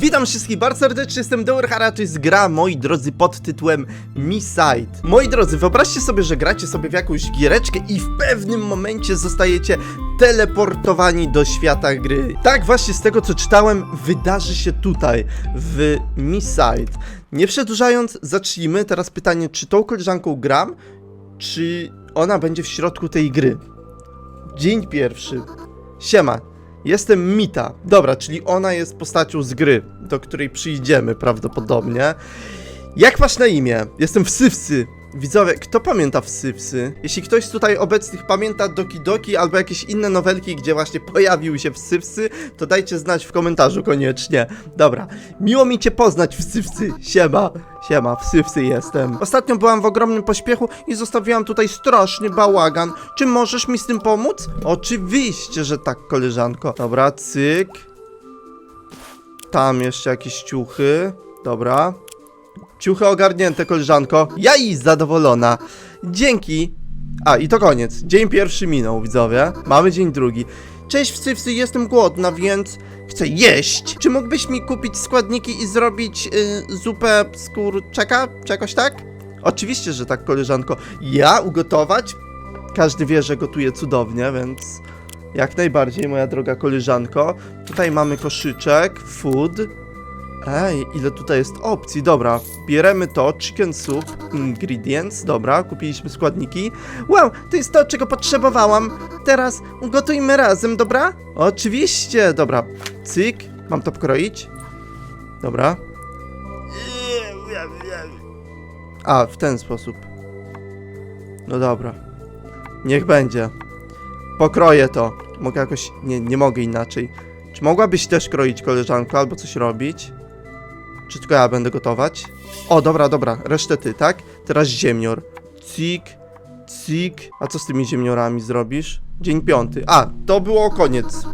Witam wszystkich bardzo serdecznie, jestem Doerhara, to jest gra, moi drodzy, pod tytułem Miside. Moi drodzy, wyobraźcie sobie, że gracie sobie w jakąś giereczkę i w pewnym momencie zostajecie teleportowani do świata gry. Tak właśnie z tego co czytałem, wydarzy się tutaj, w Miside. Nie przedłużając, zacznijmy. Teraz pytanie, czy tą koleżanką gram, czy ona będzie w środku tej gry? Dzień pierwszy. Siema, jestem Mita. Dobra, czyli ona jest postacią z gry, do której przyjdziemy prawdopodobnie. Jak masz na imię? Jestem Wsywsy. Widzowie, kto pamięta Wsywsy? Jeśli ktoś z tutaj obecnych pamięta Doki Doki albo jakieś inne nowelki, gdzie właśnie pojawiły się Wsywsy, to dajcie znać w komentarzu koniecznie. Dobra, miło mi cię poznać Wsywsy. Siema, siema, Wsywsy jestem. Ostatnio byłam w ogromnym pośpiechu i zostawiłam tutaj straszny bałagan. Czy możesz mi z tym pomóc? Oczywiście, że tak, koleżanko. Dobra, cyk. Tam jeszcze jakieś ciuchy. Dobra. Ciuchy ogarnięte, koleżanko. Ja i zadowolona. Dzięki. A, i to koniec. Dzień pierwszy minął, widzowie. Mamy dzień drugi. Cześć, wsywsy, jestem głodna, więc chcę jeść. Czy mógłbyś mi kupić składniki i zrobić y, zupę z kurczaka? Czegoś tak? Oczywiście, że tak, koleżanko. Ja ugotować? Każdy wie, że gotuję cudownie, więc jak najbardziej, moja droga koleżanko. Tutaj mamy koszyczek, food. Ej, ile tutaj jest opcji, dobra, bieremy to, chicken soup, ingredients, dobra, kupiliśmy składniki. Wow, to jest to, czego potrzebowałam. Teraz ugotujmy razem, dobra? Oczywiście, dobra, cyk, mam to pokroić. Dobra. A, w ten sposób. No dobra. Niech będzie. Pokroję to. Mogę jakoś, nie, nie mogę inaczej. Czy mogłabyś też kroić koleżanko albo coś robić? Czy tylko ja będę gotować? O, dobra, dobra, resztę ty, tak? Teraz ziemnior. Cik, cik. A co z tymi ziemniorami zrobisz? Dzień piąty. A, to było koniec.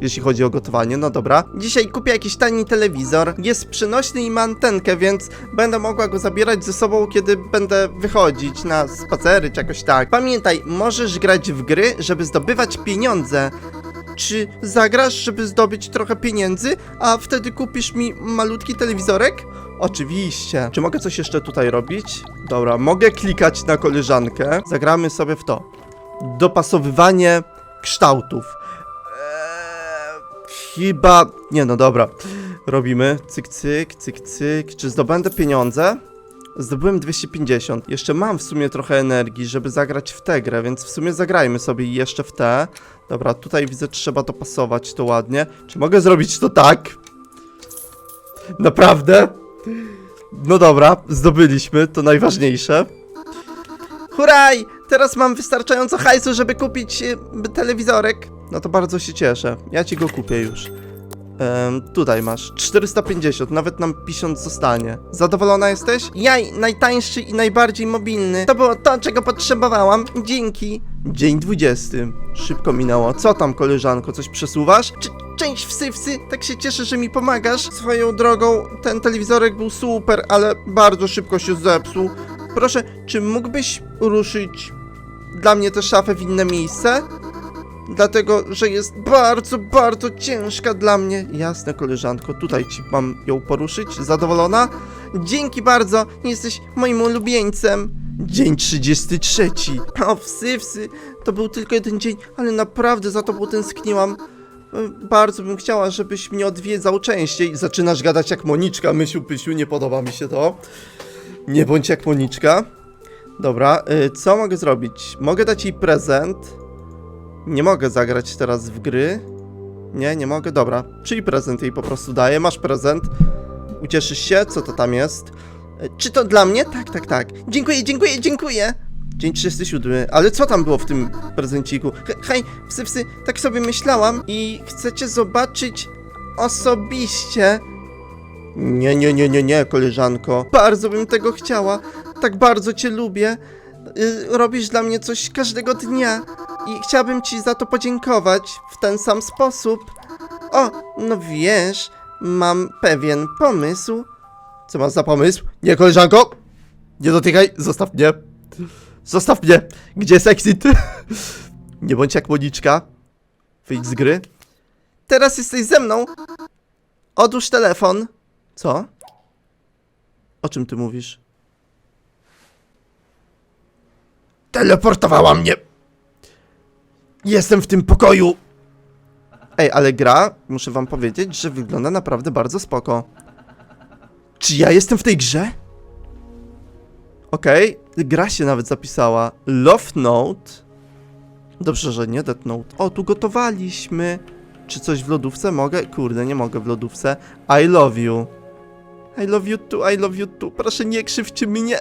Jeśli chodzi o gotowanie, no dobra. Dzisiaj kupię jakiś tani telewizor. Jest przenośny i ma antenkę, więc będę mogła go zabierać ze sobą, kiedy będę wychodzić na spacery czy jakoś tak. Pamiętaj, możesz grać w gry, żeby zdobywać pieniądze. Czy zagrasz, żeby zdobyć trochę pieniędzy, a wtedy kupisz mi malutki telewizorek? Oczywiście. Czy mogę coś jeszcze tutaj robić? Dobra, mogę klikać na koleżankę. Zagramy sobie w to. Dopasowywanie kształtów. Eee, chyba... Nie no, dobra. Robimy. Cyk, cyk, cyk, cyk. Czy zdobędę pieniądze? Zdobyłem 250. Jeszcze mam w sumie trochę energii, żeby zagrać w tę grę, więc w sumie zagrajmy sobie jeszcze w tę. Dobra, tutaj widzę, trzeba dopasować to ładnie. Czy mogę zrobić to tak? Naprawdę? No dobra, zdobyliśmy, to najważniejsze. Huraj! Teraz mam wystarczająco hajsu, żeby kupić y, telewizorek. No to bardzo się cieszę. Ja ci go kupię już. Tutaj masz 450, nawet nam 50 zostanie. Zadowolona jesteś? Jaj, najtańszy i najbardziej mobilny. To było to, czego potrzebowałam. Dzięki. Dzień 20. Szybko minęło. Co tam, koleżanko, coś przesuwasz? Czy część wsywsy? Tak się cieszę, że mi pomagasz. Swoją drogą, ten telewizorek był super, ale bardzo szybko się zepsuł. Proszę, czy mógłbyś ruszyć dla mnie tę szafę w inne miejsce? Dlatego, że jest bardzo, bardzo ciężka dla mnie. Jasne, koleżanko, tutaj ci mam ją poruszyć. Zadowolona? Dzięki bardzo, jesteś moim ulubieńcem. Dzień 33. O, wsy, wsy. To był tylko jeden dzień, ale naprawdę za tobą tęskniłam. E, Bardzo bym chciała, żebyś mnie odwiedzał częściej. Zaczynasz gadać jak Moniczka, Mysiu Pysiu, nie podoba mi się to. Nie bądź jak Moniczka. Dobra, y, co mogę zrobić? Mogę dać jej prezent. Nie mogę zagrać teraz w gry. Nie, nie mogę, dobra. Czyli prezent jej po prostu daję. Masz prezent. Ucieszysz się? Co to tam jest? E, Czy to dla mnie? Tak, tak, tak. Dziękuję, dziękuję, dziękuję. Dzień 37. Ale co tam było w tym prezenciku? He, hej, psy, psy, tak sobie myślałam i chcecie zobaczyć osobiście. Nie, nie, nie, nie, nie, koleżanko. Bardzo bym tego chciała. Tak bardzo cię lubię. Y, robisz dla mnie coś każdego dnia i chciałabym ci za to podziękować w ten sam sposób. O, no wiesz, mam pewien pomysł. Co masz za pomysł? Nie, koleżanko! Nie dotykaj, zostaw mnie. Zostaw mnie. Gdzie jest exit? Nie bądź jak Moniczka. Wyjdź z gry. Teraz jesteś ze mną. Odłóż telefon. Co? O czym ty mówisz? Teleportowała mnie. Jestem w tym pokoju. Ej, ale gra, muszę wam powiedzieć, że wygląda naprawdę bardzo spoko. Czy ja jestem w tej grze? Okej, gra się nawet zapisała. Love Note. Dobrze, że nie Death Note. O, tu gotowaliśmy. Czy coś w lodówce mogę? Kurde, nie mogę w lodówce. I love you. I love you too, I love you too. Proszę nie krzywdźcie mnie.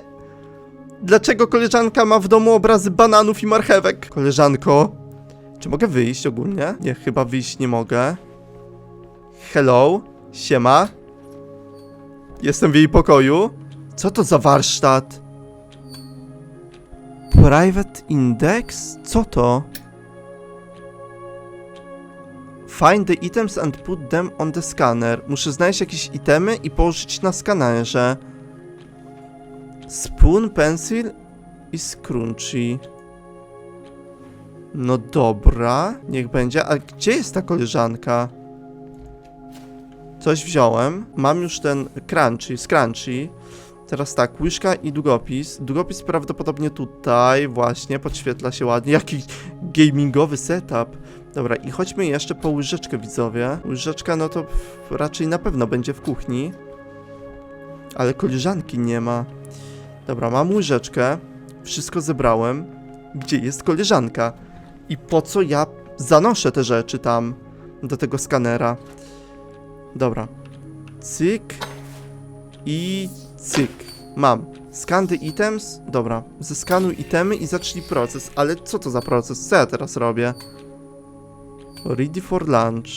Dlaczego koleżanka ma w domu obrazy bananów i marchewek? Koleżanko, czy mogę wyjść ogólnie? Nie, chyba wyjść nie mogę. Hello, siema. Jestem w jej pokoju. Co to za warsztat? Private Index? Co to? Find the items and put them on the scanner. Muszę znaleźć jakieś itemy i położyć na skanerze. Spoon, pencil i scrunchy. No dobra, niech będzie. A gdzie jest ta koleżanka? Coś wziąłem. Mam już ten crunchy, scrunchy. Teraz tak, łyżka i długopis. Długopis prawdopodobnie tutaj, właśnie, podświetla się ładnie. Jaki gamingowy setup. Dobra, i chodźmy jeszcze po łyżeczkę, widzowie. Łyżeczka, no to raczej na pewno będzie w kuchni. Ale koleżanki nie ma. Dobra, mam łyżeczkę. Wszystko zebrałem. Gdzie jest koleżanka? I po co ja zanoszę te rzeczy tam do tego skanera? Dobra. Cyk. I cyk. Mam. Scan the items. Dobra. Zeskanuj itemy i zacznij proces. Ale co to za proces? Co ja teraz robię? Ready for lunch.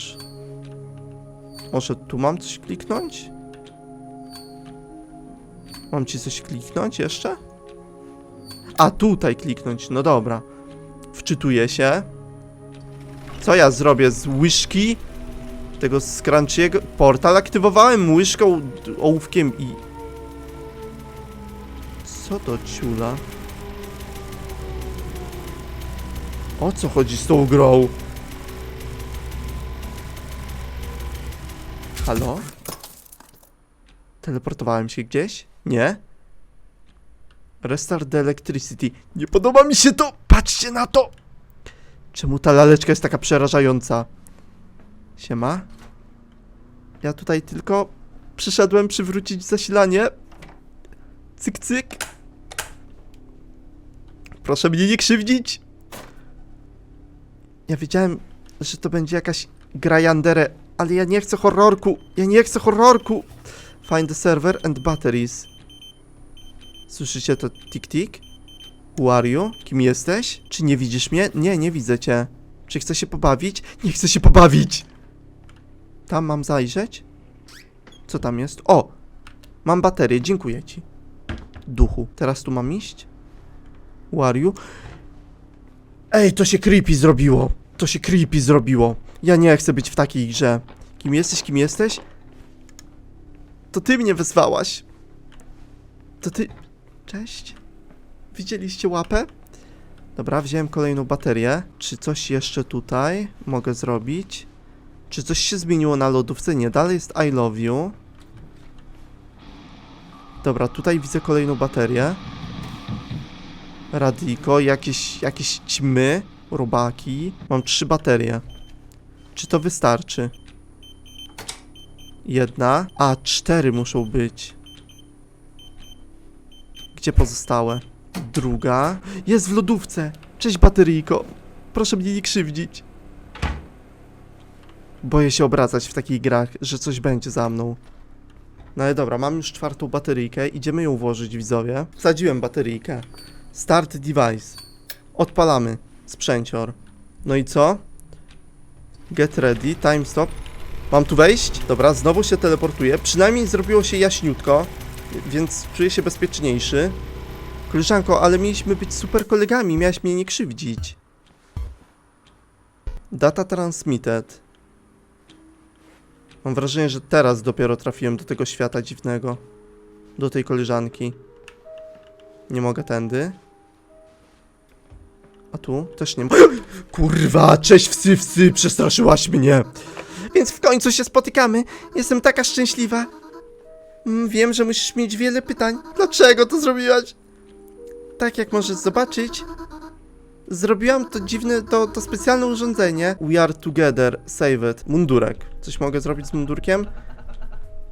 Może tu mam coś kliknąć? Mam ci coś kliknąć jeszcze? A tutaj kliknąć, no dobra. Wczytuję się. Co ja zrobię z łyżki? Tego scrunchiego? Portal aktywowałem łyżką, ołówkiem i... Co to ciula? O co chodzi z tą grą? Halo? Teleportowałem się gdzieś? Nie? Restart the electricity. Nie podoba mi się to! Patrzcie na to! Czemu ta laleczka jest taka przerażająca? Siema? Ja tutaj tylko przyszedłem przywrócić zasilanie. Cyk, cyk. Proszę mnie nie krzywdzić. Ja wiedziałem, że to będzie jakaś gra Yandere, ale ja nie chcę horrorku. Ja nie chcę horrorku. Find the server and batteries. Słyszycie to tik-tik? Who are you? Kim jesteś? Czy nie widzisz mnie? Nie, nie widzę cię. Czy chcę się pobawić? Nie chcę się pobawić! Tam mam zajrzeć? Co tam jest? O! Mam baterię, dziękuję ci. Duchu. Teraz tu mam iść? Who are you? Ej, to się creepy zrobiło. To się creepy zrobiło. Ja nie chcę być w takiej grze. Kim jesteś, kim jesteś? To ty mnie wezwałaś. To ty... Cześć. Widzieliście łapę? Dobra, wziąłem kolejną baterię. Czy coś jeszcze tutaj mogę zrobić? Czy coś się zmieniło na lodówce? Nie, dalej jest I love you. Dobra, tutaj widzę kolejną baterię. Radiko, jakieś, jakieś ćmy, robaki. Mam trzy baterie. Czy to wystarczy? Jedna. A, cztery muszą być. Gdzie pozostałe? Druga. Jest w lodówce. Cześć, bateryjko. Proszę mnie nie krzywdzić. Boję się obracać w takich grach, że coś będzie za mną. No ale dobra, mam już czwartą bateryjkę. Idziemy ją włożyć, widzowie. Wsadziłem bateryjkę. Start device. Odpalamy. Sprzęcior. No i co? Get ready. Time stop. Mam tu wejść? Dobra, znowu się teleportuję. Przynajmniej zrobiło się jaśniutko, więc czuję się bezpieczniejszy. Koleżanko, ale mieliśmy być super kolegami, miałaś mnie nie krzywdzić. Data transmitted. Mam wrażenie, że teraz dopiero trafiłem do tego świata dziwnego. Do tej koleżanki. Nie mogę tędy. A tu? Też nie ma. Kurwa, cześć wsy, wsy, przestraszyłaś mnie. więc w końcu się spotykamy. Jestem taka szczęśliwa. Mm, Wiem, że musisz mieć wiele pytań. Dlaczego to zrobiłaś? Tak jak możesz zobaczyć, zrobiłam to dziwne, to, to specjalne urządzenie. We are together, save it. Mundurek. Coś mogę zrobić z mundurkiem?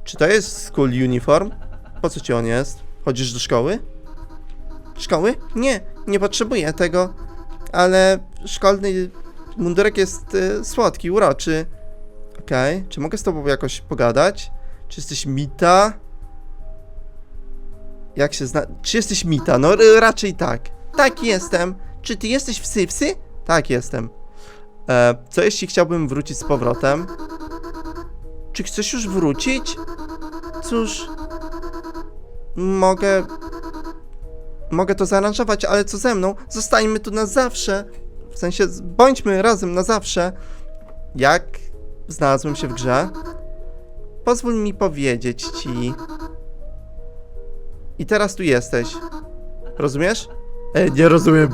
Czy to jest school uniform? Po co ci on jest? Chodzisz do szkoły? Szkoły? Nie, nie potrzebuję tego. Ale szkolny mundurek jest y, słodki, uroczy. Okej, czy mogę z tobą jakoś pogadać? Czy jesteś Mita? Jak się zna... Czy jesteś Mita? No r- raczej tak. Tak, jestem. Czy ty jesteś w Sypsy? Tak, jestem. E, co jeśli chciałbym wrócić z powrotem? Czy chcesz już wrócić? Cóż... Mogę... Mogę to zaaranżować, ale co ze mną? Zostańmy tu na zawsze. W sensie, bądźmy razem na zawsze. Jak znalazłem się w grze? Pozwól mi powiedzieć ci. I teraz tu jesteś. Rozumiesz? E, nie rozumiem.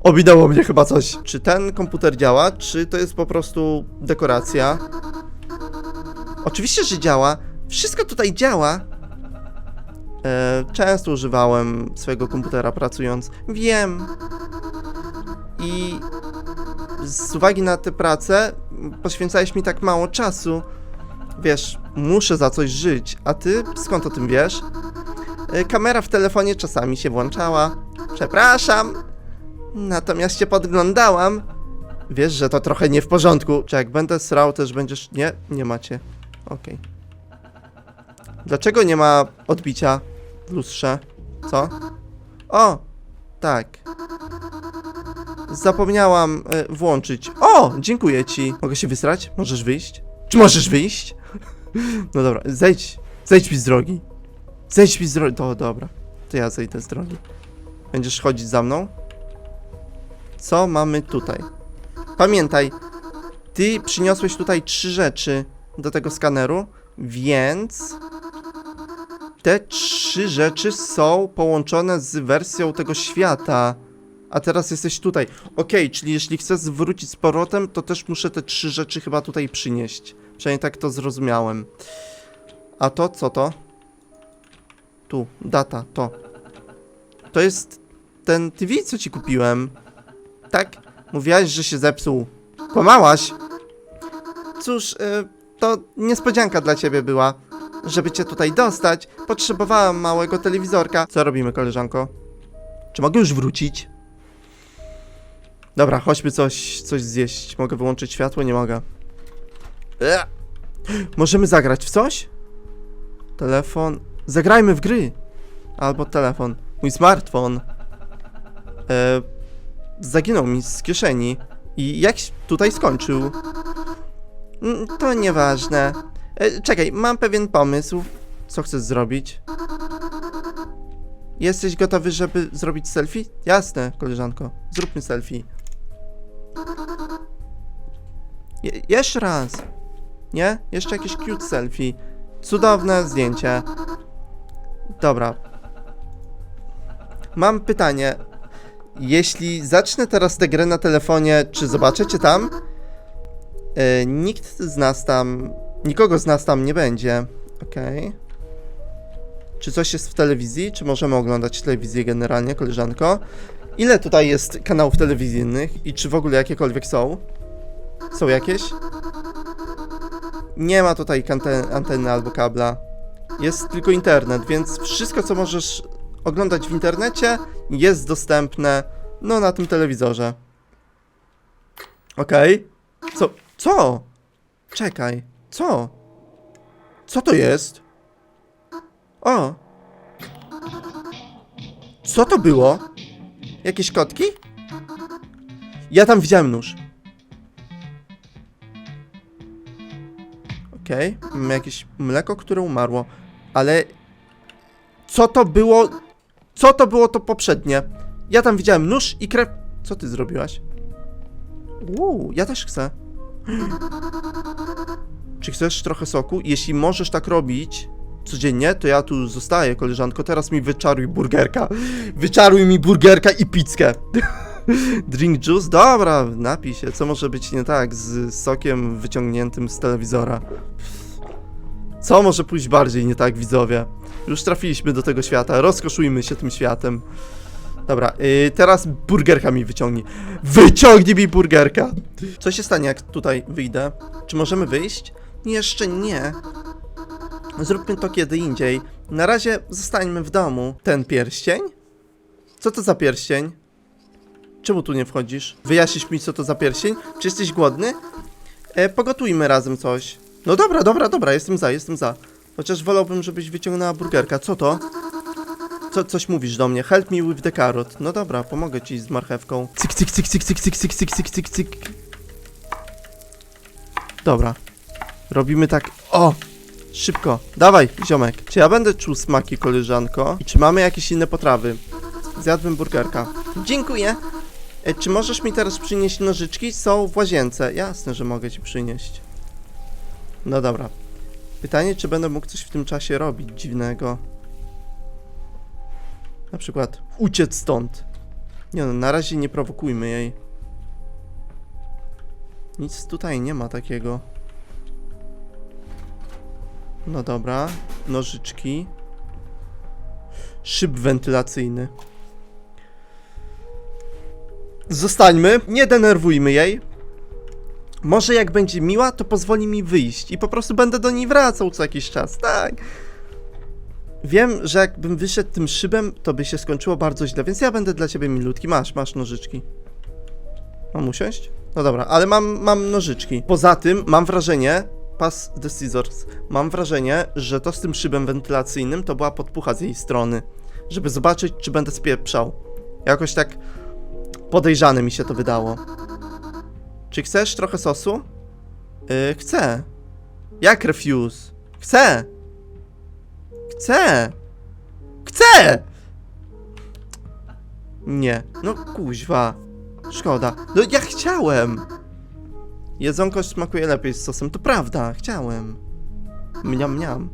Ominęło mnie chyba coś. Czy ten komputer działa, czy to jest po prostu dekoracja? Oczywiście, że działa. Wszystko tutaj działa. E, często używałem swojego komputera pracując. Wiem. I z uwagi na tę pracę poświęcałeś mi tak mało czasu. Wiesz, muszę za coś żyć, a ty skąd o tym wiesz? E, Kamera w telefonie czasami się włączała. Przepraszam. Natomiast cię podglądałam. Wiesz, że to trochę nie w porządku. Czy jak będę srał, też będziesz... Nie, nie macie. Okej. Dlaczego nie ma odbicia w lustrze? Co? O! Tak. Zapomniałam e, włączyć. O! Dziękuję ci. Mogę się wysrać? Możesz wyjść? Czy możesz wyjść? No dobra, zejdź. Zejdź mi z drogi. Zejdź mi z drogi. To dobra. To ja zejdę z drogi. Będziesz chodzić za mną? Co mamy tutaj? Pamiętaj, ty przyniosłeś tutaj trzy rzeczy do tego skaneru, więc te trzy rzeczy są połączone z wersją tego świata. A teraz jesteś tutaj. Okej, czyli jeśli chcę zwrócić z powrotem, to też muszę te trzy rzeczy chyba tutaj przynieść. Przynajmniej tak to zrozumiałem. A to, co to? Tu, data, to. To jest ten TV, co ci kupiłem. Tak? Mówiłaś, że się zepsuł. Kłamałaś. Cóż, y, to niespodzianka dla ciebie była. Żeby cię tutaj dostać, potrzebowałam małego telewizorka. Co robimy, koleżanko? Czy mogę już wrócić? Dobra, chodźmy coś, coś zjeść. Mogę wyłączyć światło? Nie mogę. Ea. Możemy zagrać w coś? Telefon. Zagrajmy w gry. Albo telefon. Mój smartfon. E, zaginął mi z kieszeni. I jak tutaj skończył? Mm, To nieważne. E, czekaj, mam pewien pomysł. Co chcesz zrobić? Jesteś gotowy, żeby zrobić selfie? Jasne, koleżanko. Zróbmy selfie. Je jeszcze raz. Nie? Jeszcze jakieś cute selfie. Cudowne zdjęcie. Dobra. Mam pytanie. Jeśli zacznę teraz tę grę na telefonie, czy zobaczycie tam? E, nikt z nas tam. Nikogo z nas tam nie będzie. Okej. Czy coś jest w telewizji? Czy możemy oglądać telewizję generalnie, koleżanko? Ile tutaj jest kanałów telewizyjnych i czy w ogóle jakiekolwiek są? Są jakieś? Nie ma tutaj anteny albo kabla. Jest tylko internet, więc wszystko co możesz oglądać w internecie jest dostępne no na tym telewizorze. Okej. Co? Co? Czekaj. Co? Co to jest? O! Co to było? Jakieś kotki? Ja tam widziałem nóż. Okej, mamy jakieś mleko, które umarło, ale co to było? Co to było to poprzednie? Ja tam widziałem nóż i krew. Co ty zrobiłaś? Uuu, ja też chcę. Czy chcesz trochę soku? Jeśli możesz tak robić codziennie, to ja tu zostaję, koleżanko. Teraz mi wyczaruj burgerka. Wyczaruj mi burgerka i pizzkę. Drink juice? Dobra, napij się. Co może być nie tak z sokiem wyciągniętym z telewizora? Co może pójść bardziej nie tak, widzowie? Już trafiliśmy do tego świata, rozkoszujmy się tym światem. Dobra, yy, teraz burgerka mi wyciągnij. Wyciągnij mi burgerka! Co się stanie, jak tutaj wyjdę? Czy możemy wyjść? Jeszcze nie. Zróbmy to kiedy indziej. Na razie zostańmy w domu. Ten pierścień? Co to za pierścień? Czemu tu nie wchodzisz? Wyjaśnisz mi, co to za pierścień? Czy jesteś głodny? E, pogotujmy razem coś. No dobra, dobra, dobra, jestem za, jestem za. Chociaż wolałbym, żebyś wyciągnęła burgerka. Co to? Co, coś mówisz do mnie. Help me with the carrot. No dobra, pomogę ci z marchewką. Cyk, cyk, cyk, cyk, cyk, cyk, cyk, cyk, cyk, cyk, cyk. Dobra. Robimy tak. O! Szybko. Dawaj, ziomek. Czy ja będę czuł smaki, koleżanko? I czy mamy jakieś inne potrawy? Zjadłbym burgerka. Dziękuję. E, czy możesz mi teraz przynieść nożyczki? Są w łazience. Jasne, że mogę ci przynieść. No dobra. Pytanie, czy będę mógł coś w tym czasie robić dziwnego? Na przykład uciec stąd. Nie no, na razie nie prowokujmy jej. Nic tutaj nie ma takiego. No dobra, nożyczki. Szyb wentylacyjny. Zostańmy, nie denerwujmy jej. Może jak będzie miła, to pozwoli mi wyjść i po prostu będę do niej wracał co jakiś czas, tak. Wiem, że jakbym wyszedł tym szybem, to by się skończyło bardzo źle, więc ja będę dla ciebie milutki. Masz, masz nożyczki. Mam usiąść? No dobra, ale mam, mam nożyczki. Poza tym mam wrażenie, pass the scissors, mam wrażenie, że to z tym szybem wentylacyjnym to była podpucha z jej strony, żeby zobaczyć, czy będę spieprzał. Jakoś tak podejrzane mi się to wydało. Czy chcesz trochę sosu? Yy, chcę. Jak refuse? Chcę. Chcę. Chcę! Nie. No kuźwa. Szkoda. No ja chciałem. Jedzonko smakuje lepiej z sosem. To prawda, chciałem. Mniam, mniam.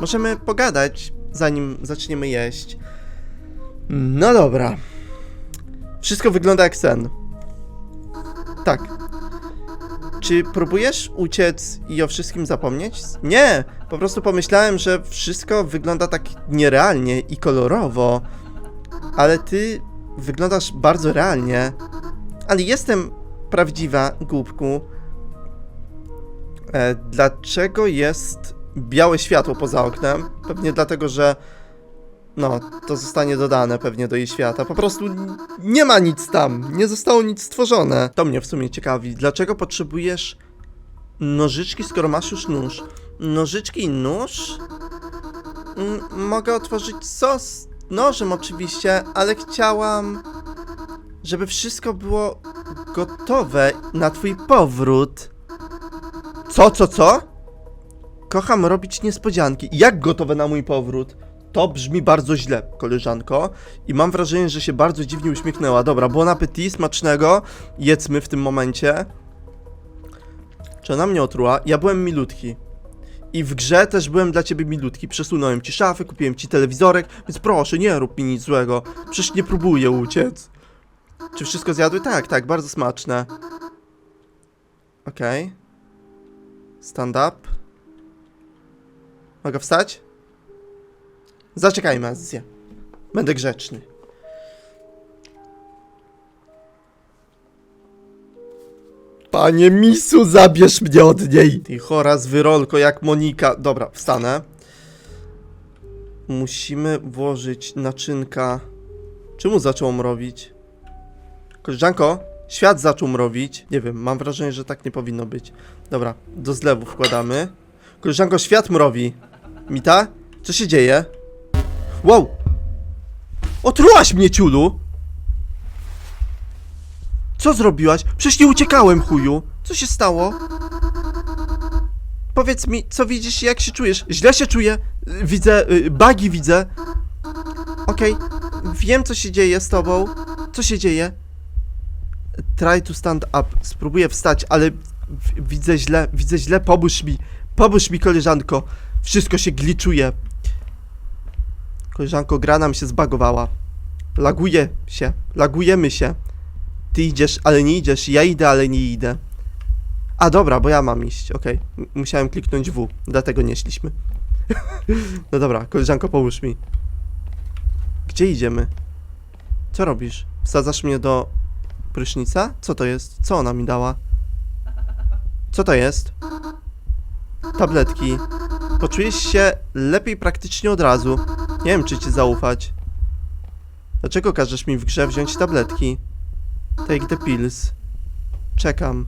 Możemy pogadać, zanim zaczniemy jeść. No dobra. Wszystko wygląda jak sen. Tak. Czy próbujesz uciec i o wszystkim zapomnieć? Nie! Po prostu pomyślałem, że wszystko wygląda tak nierealnie i kolorowo. Ale ty wyglądasz bardzo realnie. Ale jestem prawdziwa, głupku. E, dlaczego jest białe światło poza oknem? Pewnie dlatego, że. No, to zostanie dodane pewnie do jej świata. Po prostu nie ma nic tam. Nie zostało nic stworzone. To mnie w sumie ciekawi. Dlaczego potrzebujesz nożyczki, skoro masz już nóż? Nożyczki i nóż? Mm, mogę otworzyć sos nożem oczywiście, ale chciałam, żeby wszystko było gotowe na twój powrót. Co, co, co? Kocham robić niespodzianki. Jak gotowe na mój powrót? To brzmi bardzo źle, koleżanko. I mam wrażenie, że się bardzo dziwnie uśmiechnęła. Dobra, bon appetit, smacznego. Jedzmy w tym momencie. Czy ona mnie otruła? Ja byłem milutki. I w grze też byłem dla ciebie milutki. Przesunąłem ci szafę, kupiłem ci telewizorek, więc proszę, nie rób mi nic złego. Przecież nie próbuję uciec. Czy wszystko zjadły? Tak, tak, bardzo smaczne. Okej. Stand up. Mogę wstać? Zaczekajmy, Azja. Będę grzeczny. Panie Misu, zabierz mnie od niej! Ty chora zwyrolko jak Monika. Dobra, wstanę. Musimy włożyć naczynka. Czemu zaczął mrowić? Koleżanko, świat zaczął mrowić. Nie wiem, mam wrażenie, że tak nie powinno być. Dobra, do zlewu wkładamy. Koleżanko, świat mrowi. Mita? Co się dzieje? Wow! Otrułaś mnie, ciulu! Co zrobiłaś? Przecież nie uciekałem, chuju! Co się stało? Powiedz mi, co widzisz jak się czujesz? Źle się czuję. Widzę, y, bagi widzę. Okej, wiem co się dzieje z tobą. Co się dzieje? Try to stand up. Spróbuję wstać, ale widzę źle, widzę źle. Pomóż mi. Pomóż mi, koleżanko. Wszystko się gliczuje. Koleżanko, gra nam się zbagowała. Laguje się. Lagujemy się. Ty idziesz, ale nie idziesz, ja idę, ale nie idę. A dobra, bo ja mam iść, okej. M- Musiałem kliknąć W, dlatego nie szliśmy. no dobra, koleżanko, pomóż mi. Gdzie idziemy? Co robisz? Wsadzasz mnie do prysznica? Co to jest? Co ona mi dała? Co to jest? Tabletki. Poczujesz się lepiej praktycznie od razu. Nie wiem, czy ci zaufać. Dlaczego każesz mi w grze wziąć tabletki? Take the pills. Czekam.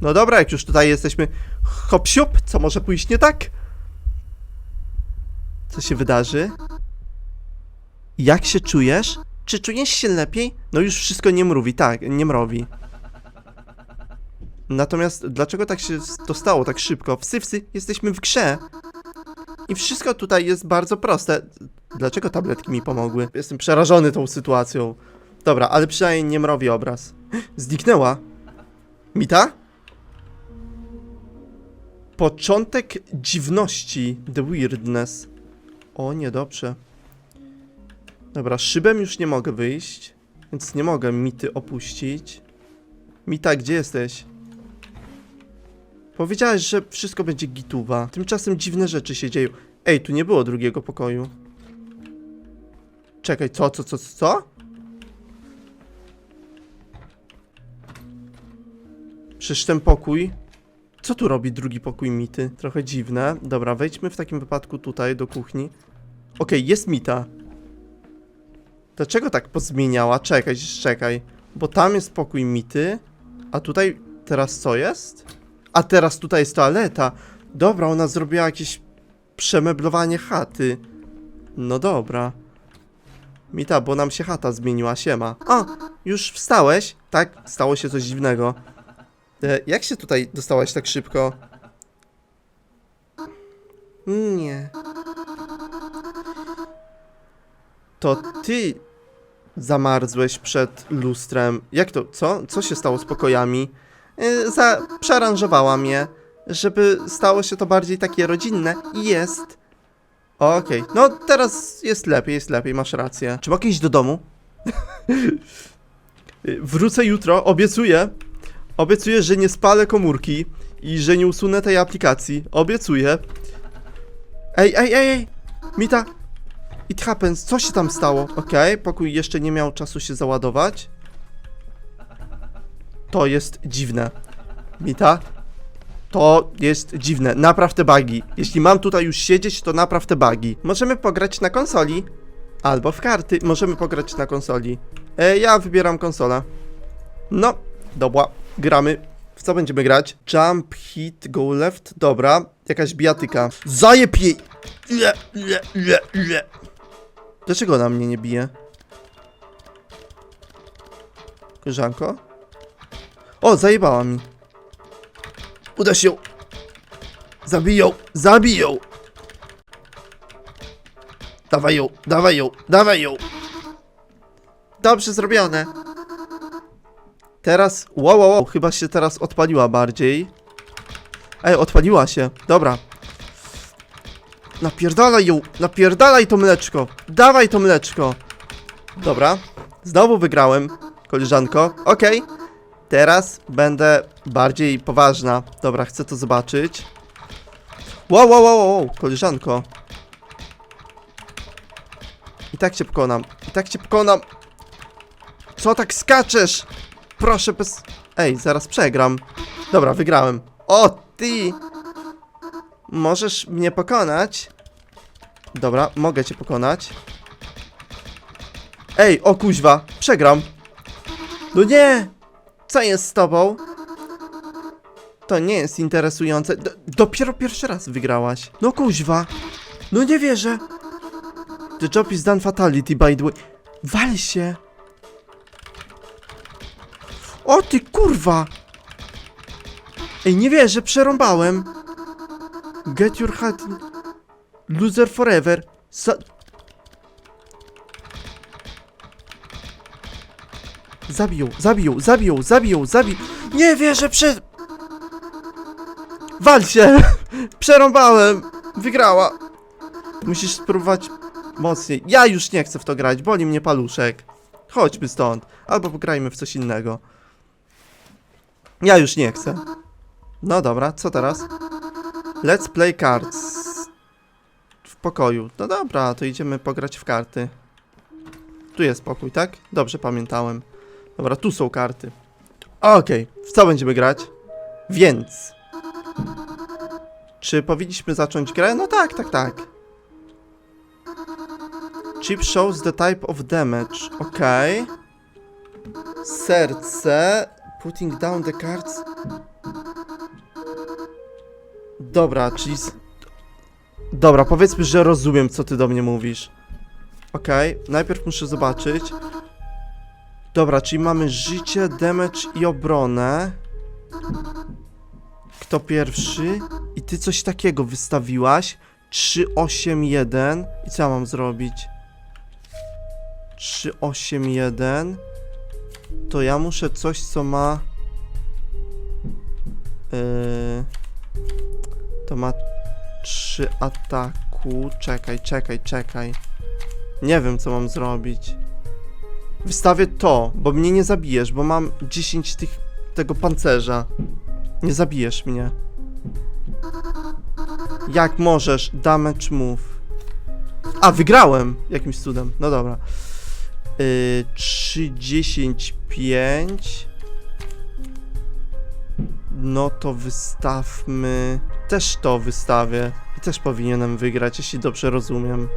No dobra, jak już tutaj jesteśmy. Hop siup, co może pójść nie tak? Co się wydarzy? Jak się czujesz? Czy czujesz się lepiej? No już wszystko nie mrówi, tak, nie mrowi. Natomiast dlaczego tak się to stało tak szybko? Psy, psy, jesteśmy w grze. I wszystko tutaj jest bardzo proste. Dlaczego tabletki mi pomogły? Jestem przerażony tą sytuacją. Dobra, ale przynajmniej nie mrowi obraz. Zniknęła. Mita? Początek dziwności. The weirdness. O, niedobrze. Dobra, szybem już nie mogę wyjść, więc nie mogę Mity opuścić. Mita, gdzie jesteś? Powiedziałeś, że wszystko będzie gituwa. Tymczasem dziwne rzeczy się dzieją. Ej, tu nie było drugiego pokoju. Czekaj, co, co, co, co? Przecież ten pokój... Co tu robi drugi pokój Mity? Trochę dziwne. Dobra, wejdźmy w takim wypadku tutaj, do kuchni. Okej, jest Mita. Dlaczego tak pozmieniała? Czekaj, czekaj. Bo tam jest pokój Mity, a tutaj teraz co jest? A teraz tutaj jest toaleta. Dobra, ona zrobiła jakieś przemeblowanie chaty. No dobra. Mita, bo nam się chata zmieniła, siema. O, już wstałeś? Tak, stało się coś dziwnego. E, jak się tutaj dostałaś tak szybko? Nie. To ty zamarzłeś przed lustrem. Jak to? Co? Co się stało z pokojami? Yy, za, przearanżowałam je, żeby stało się to bardziej takie rodzinne i jest. Okej, no teraz jest lepiej, jest lepiej, masz rację. Czy mogę iść do domu? Wrócę jutro, obiecuję. Obiecuję, że nie spalę komórki i że nie usunę tej aplikacji. Obiecuję. Ej, ej, ej, ej! Mita, It happens. Co się tam stało? Okej, pokój jeszcze nie miał czasu się załadować. To jest dziwne. Mita? To jest dziwne. Napraw te bugi. Jeśli mam tutaj już siedzieć, to napraw te bugi. Możemy pograć na konsoli. Albo w karty. Możemy pograć na konsoli. E, ja wybieram konsolę. No, dobra. Gramy. W co będziemy grać? Jump, hit, go left. Dobra. Jakaś bijatyka. Zajeb jej! Le, le, le, le. Dlaczego ona mnie nie bije? Koleżanko? O, zajebała mi. Uda się. Zabiją, zabiją. Dawaj ją, dawaj ją, dawaj ją. Dobrze zrobione. Teraz, wow, wow, wow, chyba się teraz odpaliła bardziej. Ej, odpaliła się, dobra. Napierdalaj ją, napierdalaj to mleczko. Dawaj to mleczko. Dobra, znowu wygrałem, koleżanko. Okej, teraz będę bardziej poważna. Dobra, chcę to zobaczyć. Wow, wow, wow, wow, koleżanko. I tak cię pokonam, i tak cię pokonam. Co tak skaczesz? Proszę bez... Ej, zaraz przegram. Dobra, wygrałem. O, ty! Możesz mnie pokonać? Dobra, mogę cię pokonać. Ej, o kuźwa, przegram. No nie! Co jest z tobą? To nie jest interesujące. D dopiero pierwszy raz wygrałaś. No kuźwa. No nie wierzę. The job is done fatality by the way. Wal się. O ty kurwa! Ej, nie wierzę, przerąbałem. Get your hat. Loser forever. Zabiją, zabiją, zabiją, zabiją, zabiją. Nie wierzę, prze... Wal się! Przerąbałem! Wygrała! Musisz spróbować mocniej. Ja już nie chcę w to grać, boli mnie paluszek. Chodźmy stąd. Albo pograjmy w coś innego. Ja już nie chcę. No dobra, co teraz? Let's play cards. W pokoju. No dobra, to idziemy pograć w karty. Tu jest pokój, tak? Dobrze pamiętałem. Dobra, tu są karty. Okej, w co będziemy grać? Więc. Czy powinniśmy zacząć grę? No tak, tak, tak. Chip shows the type of damage. Okej. Serce. Putting down the cards. Dobra, czyli. Dobra, powiedzmy, że rozumiem, co ty do mnie mówisz. Okej, najpierw muszę zobaczyć. Dobra, czyli mamy życie, damage i obronę. Kto pierwszy? I ty coś takiego wystawiłaś. 3, 8, 1. I co ja mam zrobić? 3, 8, 1. To ja muszę coś, co ma. Yy, to ma 3 ataku. Czekaj, czekaj, czekaj. Nie wiem, co mam zrobić. Wystawię to, bo mnie nie zabijesz, bo mam 10 tych, tego pancerza. Nie zabijesz mnie. Jak możesz? Damage move. A, wygrałem! Jakimś cudem. No dobra. Yy, 3, 10, 5. No to wystawmy. Też to wystawię. I też powinienem wygrać, jeśli dobrze rozumiem.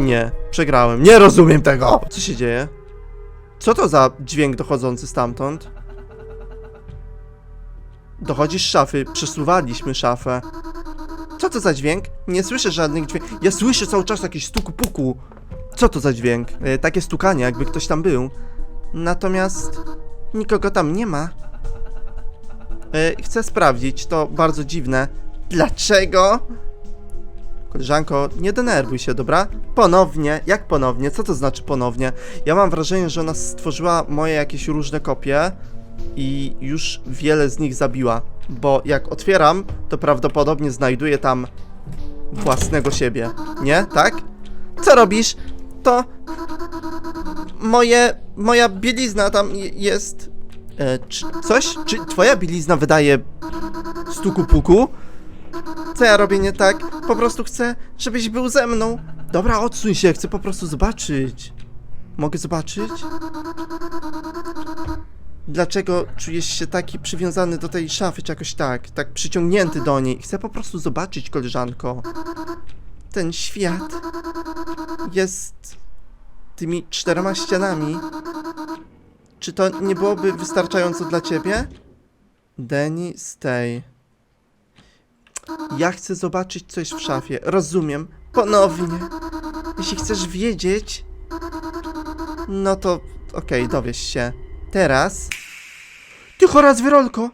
Nie, przegrałem. Nie rozumiem tego! Co się dzieje? Co to za dźwięk dochodzący stamtąd? Dochodzi z szafy. Przesuwaliśmy szafę. Co to za dźwięk? Nie słyszę żadnych dźwięków. Ja słyszę cały czas jakieś stuku puku. Co to za dźwięk? E, takie stukanie, jakby ktoś tam był. Natomiast nikogo tam nie ma. E, chcę sprawdzić, to bardzo dziwne. Dlaczego? Koleżanko, nie denerwuj się, dobra? Ponownie, jak ponownie? Co to znaczy ponownie? Ja mam wrażenie, że ona stworzyła moje jakieś różne kopie i już wiele z nich zabiła, bo jak otwieram, to prawdopodobnie znajduję tam własnego siebie, nie? Tak? Co robisz? To moje, moja bielizna tam je- jest. E, czy coś? Czy twoja bielizna wydaje stuku puku? Co ja robię nie tak? Po prostu chcę, żebyś był ze mną. Dobra, odsuń się, chcę po prostu zobaczyć. Mogę zobaczyć? Dlaczego czujesz się taki przywiązany do tej szafy, czy jakoś tak, tak przyciągnięty do niej? Chcę po prostu zobaczyć, koleżanko. Ten świat jest tymi czterema ścianami. Czy to nie byłoby wystarczająco dla ciebie? Danny, stay. Ja chcę zobaczyć coś w szafie. Rozumiem. Ponownie. Jeśli chcesz wiedzieć, no to okej, dowiesz się. Teraz. Ty chora zwyrolko!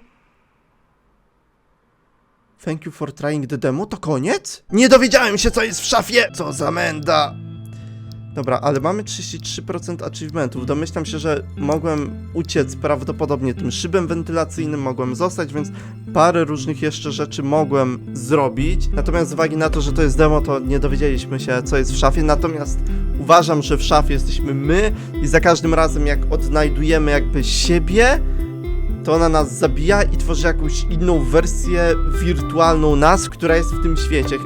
Thank you for trying the demo. To koniec? Nie dowiedziałem się, co jest w szafie! Co za menda! Dobra, ale mamy 33% achievementów. Domyślam się, że mogłem uciec prawdopodobnie tym szybem wentylacyjnym, mogłem zostać, więc parę różnych jeszcze rzeczy mogłem zrobić. Natomiast z uwagi na to, że to jest demo, to nie dowiedzieliśmy się, co jest w szafie. Natomiast uważam, że w szafie jesteśmy my i za każdym razem, jak odnajdujemy jakby siebie, to ona nas zabija i tworzy jakąś inną wersję wirtualną nas, która jest w tym świecie.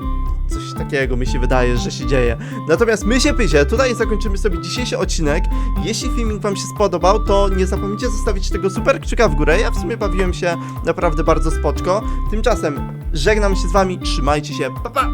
Takiego mi się wydaje, że się dzieje. Natomiast my się pysie, tutaj zakończymy sobie dzisiejszy odcinek. Jeśli filmik wam się spodobał, to nie zapomnijcie zostawić tego super kciuka w górę. Ja w sumie bawiłem się naprawdę bardzo spoczko. Tymczasem żegnam się z wami, trzymajcie się, pa pa!